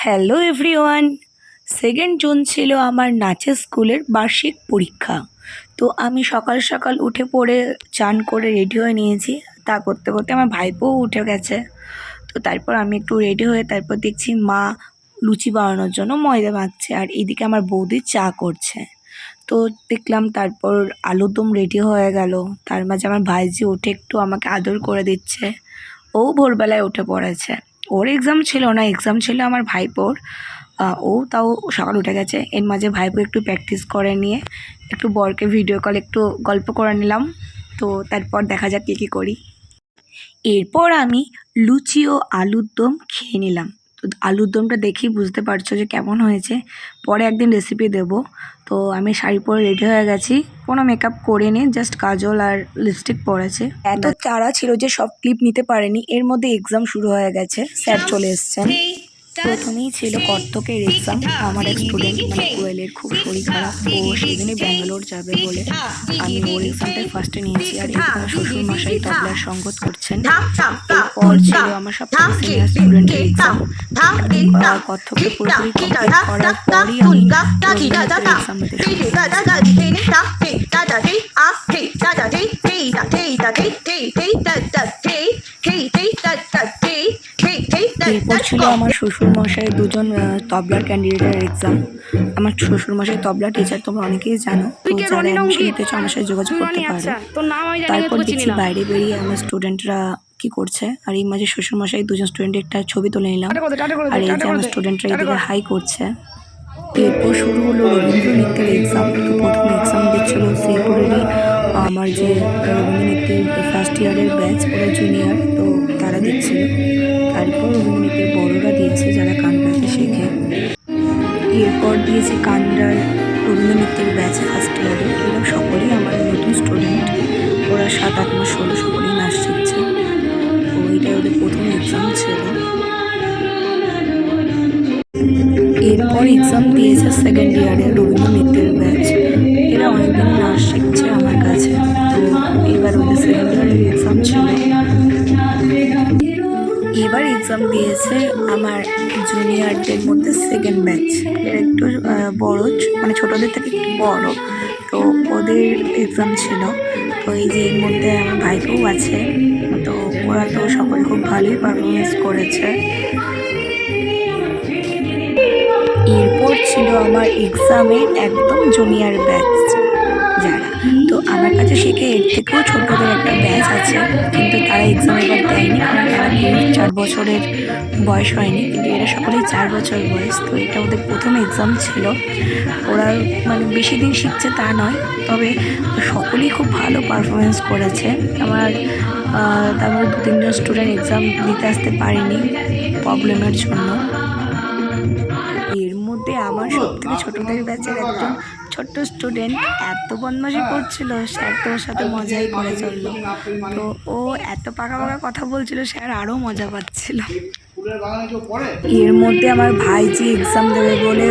Hello everyone second June ছিল আমার নাচের স্কুলের বার্ষিক পরীক্ষা। তো আমি সকাল সকাল উঠে পড়ে চান করে রেডি হয়ে নিয়েছি। তা করতে করতে আমার ভাইপোও উঠে গেছে। তো তারপর আমি একটু রেডি হয়ে তারপর দেখছি মা লুচি বানানোর জন্য ময়দা মাখছে আর এদিকে আমার বৌদি চা করছে। তো দেখলাম তারপর আলুর দম রেডি হয়ে গেল। তার মাঝে আমার ভাইজি উঠে একটু আমাকে আদর করে দিচ্ছে। ও ভোরবেলায় উঠে পড়েছে। ওর এক্সাম ছিল না এক্সাম ছিল আমার ভাইপোর। ও তাও সকাল উঠে গেছে। এর মাঝে ভাইপো একটু প্র্যাকটিস করে নিয়ে একটু বরকে ভিডিও কল একটু গল্প করে নিলাম। তো তারপর দেখা যাক কী কী করি। এরপর আমি লুচি ও আলুর দম খেয়ে নিলাম। তো আলুর দমটা দেখি বুঝতে পারছ যে কেমন হয়েছে। পরে একদিন রেসিপি দেব। তো আমি শাড়ি পরে রেডি হয়ে গেছি। কোনো মেকআপ করিনি জাস্ট কাজল আর লিপস্টিক পরেছে। এত তাড়া ছিল যে সব ক্লিপ নিতে পারেনি। এর মধ্যে এক্সাম শুরু হয়ে গেছে। স্যার চলে এসছেন। প্রথমেই ছিল কর্তকের এক্সাম আমার এক স্টুডেন্ট মানে কোয়েলের খুব শরীর খারাপ ও সেদিনই ব্যাঙ্গালোর যাবে বলে আমি ওর এক্সামটাই ফার্স্টে নিয়েছি। আর এখানে শ্বশুর মশাই তবলার সঙ্গত করছেন। এরপর ছিল আমার সব স্টুডেন্টের এক্সাম কত্থকে পুরোপুরি কমপ্লিট করার পরই আমি রবীন্দ্রনাথের এক্সাম দিতে শুরু। এরপর ছিল আমার শ্বশুর মশাই দুজন তবলার ক্যান্ডিডেটের এক্সাম আমার শ্বশুর মশাই তবলা টিচার তোমরা অনেকেই জানো। তো তুই কে যারা অ্যাডমিশন নিতে চাও আমার সাথে যোগাযোগ করতে পারো। আচ্ছা না তারপর দেখছি বাইরে বেরিয়ে আমার স্টুডেন্টরা কি করছে। আর এই মাঝে শ্বশুর মশাই দুজন স্টুডেন্টের একটা ছবি তুলে নিলাম। আর এই যে আমার স্টুডেন্টরা এদিকে হাই করছে। এরপর শুরু হলো রবীন্দ্র নৃত্যের এক্সাম প্রথম এক্সাম দিচ্ছিল শ্রীপুরেরই আমার যে রবীন্দ্র নৃত্যের ফার্স্ট ইয়ারের ব্যাচ ওরা জুনিয়র সাত আট মাস ষোলো সকলেই নাচ শিখছে তো এটাই ওদের প্রথম এক্সাম ছিল। এরপর এক্সাম দিয়েছে সেকেন্ড ইয়ারে রবীন্দ্র নৃত্যের ব্যাচ এরা অনেকদিন নাচ শিখছে আমার কাছে। তো এবার ওদের সেকেন্ড ইয়ারের এক্সাম ছিল। এবার এক্সাম দিয়েছে আমার জুনিয়রদের মধ্যে সেকেন্ড ব্যাচ এরা একটু বড় মানে ছোটদের থেকে একটু বড়। তো ওদের এক্সাম ছিল। তো এই যে এর মধ্যে আমার ভাইকেও আছে, তো ওরা তো সকলে খুব ভালোই পারফরমেন্স করেছে। এরপর ছিল আমার এক্সামের একদম জুনিয়র ব্যাচ যারা। আমার কাছে শেখে এর থেকেও ছোটদের একটা ব্যাচ আছে কিন্তু তারা এক্সাম এবার দেয়নি কারণ তারা চার বছরের বয়স হয়নি কিন্তু এরা সকলেই চার বছর বয়স তো এটা ওদের প্রথম এক্সাম ছিল। ওরা মানে বেশি দিন শিখছে তা নয় তবে সকলেই খুব ভালো পারফরমেন্স করেছে। আমার তারপর দু তিনজন স্টুডেন্ট এক্সাম দিতে আসতে পারেনি প্রবলেমের জন্য। এর মধ্যে আমার সব থেকে ছোটদের ব্যাচের একজন ছোট্ট স্টুডেন্ট এত বদমাশি করছিল, স্যার তো ওর সাথে মজাই করে চলল। তো ও এত পাকা পাকা কথা বলছিল, স্যার আরও মজা পাচ্ছিল। এর মধ্যে আমার ভাই যে এক্সাম দেবে বলে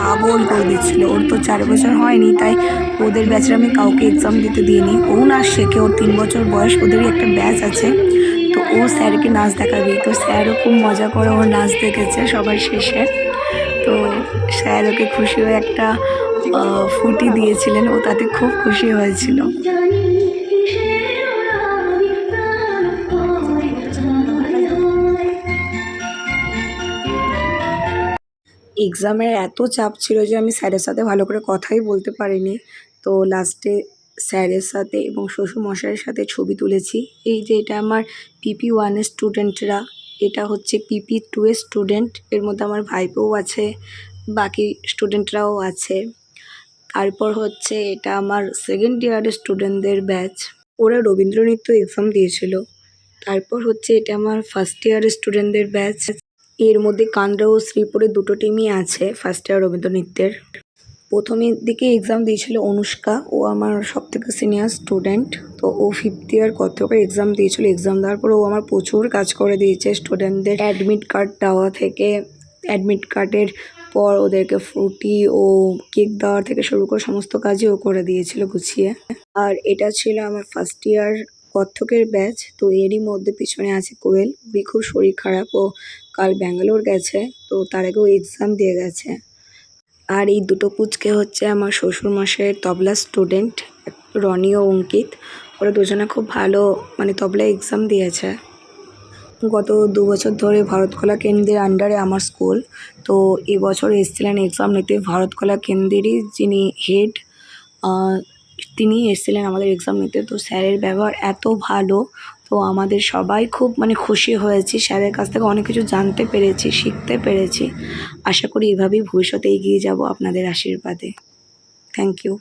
পাগল করে দিচ্ছিল। ওর তো চার বছর হয়নি, তাই ওদের ব্যাচের আমি কাউকে এক্সাম দিতে দিইনি। ও নাচ শেখে, ওর তিন বছর বয়স, ওদেরই একটা ব্যাচ আছে। তো ও স্যারকে নাচ দেখাবে। তো স্যারও খুব মজা করে ওর নাচ দেখেছে সবার শেষে। তো স্যার ওকে খুশি হয়ে একটা ফুটি দিয়েছিলেন, ও তাতে খুব খুশি হয়েছিল। এক্সামের এত চাপ ছিল যে আমি স্যারের সাথে ভালো করে কথাই বলতে পারিনি। তো লাস্টে স্যারের সাথে এবং শ্বশুর মশাইয়ের সাথে ছবি তুলেছি। এই যে এটা আমার পিপি ওয়ানের স্টুডেন্টরা, এটা হচ্ছে পিপি টু এর স্টুডেন্ট, এর মধ্যে আমার ভাইপোও আছে, বাকি স্টুডেন্টরাও আছে। তারপর হচ্ছে এটা আমার সেকেন্ড ইয়ারের স্টুডেন্টদের ব্যাচ ওরা রবীন্দ্র নৃত্য এক্সাম দিয়েছিল। তারপর হচ্ছে এটা আমার ফার্স্ট ইয়ারের স্টুডেন্টদের ব্যাচ এর মধ্যে কান্দ্রা ও শ্রীপুরের দুটো টিমই আছে ফার্স্ট ইয়ার রবীন্দ্র নৃত্যের প্রথমের দিকে এক্সাম দিয়েছিল অনুষ্কা। ও আমার সব থেকে সিনিয়র স্টুডেন্ট তো ও ফিফথ ইয়ার কত করে এক্সাম দিয়েছিল? এক্সাম দেওয়ার পর ও আমার প্রচুর কাজ করে দিয়েছে স্টুডেন্টদের অ্যাডমিট কার্ড দেওয়া থেকে অ্যাডমিট কার্ডের পর ওদেরকে ফ্রুটি ও কেক দেওয়ার থেকে শুরু করে সমস্ত কাজই ও করে দিয়েছিল গুছিয়ে। আর এটা ছিল আমার ফার্স্ট ইয়ার কত্থকের ব্যাচ তো এরই মধ্যে পিছনে আছে কোয়েল। ওরই খুব শরীর খারাপ ও কাল ব্যাঙ্গালোর গেছে, তো তার আগেও এক্সাম দিয়ে গেছে। আর এই দুটো পুচকে হচ্ছে আমার শ্বশুর শ্বশুরমশাইয়ের তবলা স্টুডেন্ট রনি ও অঙ্কিত। ওরা দুজনে খুব ভালো মানে তবলা এক্সাম দিয়েছে। গত দু বছর ধরে ভারতকলা কেন্দ্রের আন্ডারে আমার স্কুল তো এবছর এসেছিলেন এক্সাম নিতে। ভারতকলা কেন্দ্রেরই যিনি হেড তিনি এসেছিলেন আমাদের এক্সাম নিতে। তো স্যারের ব্যবহার এত ভালো। তো আমাদের সবাই খুব মানে খুশি হয়েছি। স্যারের কাছ থেকে অনেক কিছু জানতে পেরেছি, শিখতে পেরেছি। আশা করি এভাবেই ভবিষ্যতে এগিয়ে যাব আপনাদের আশীর্বাদে। Thank you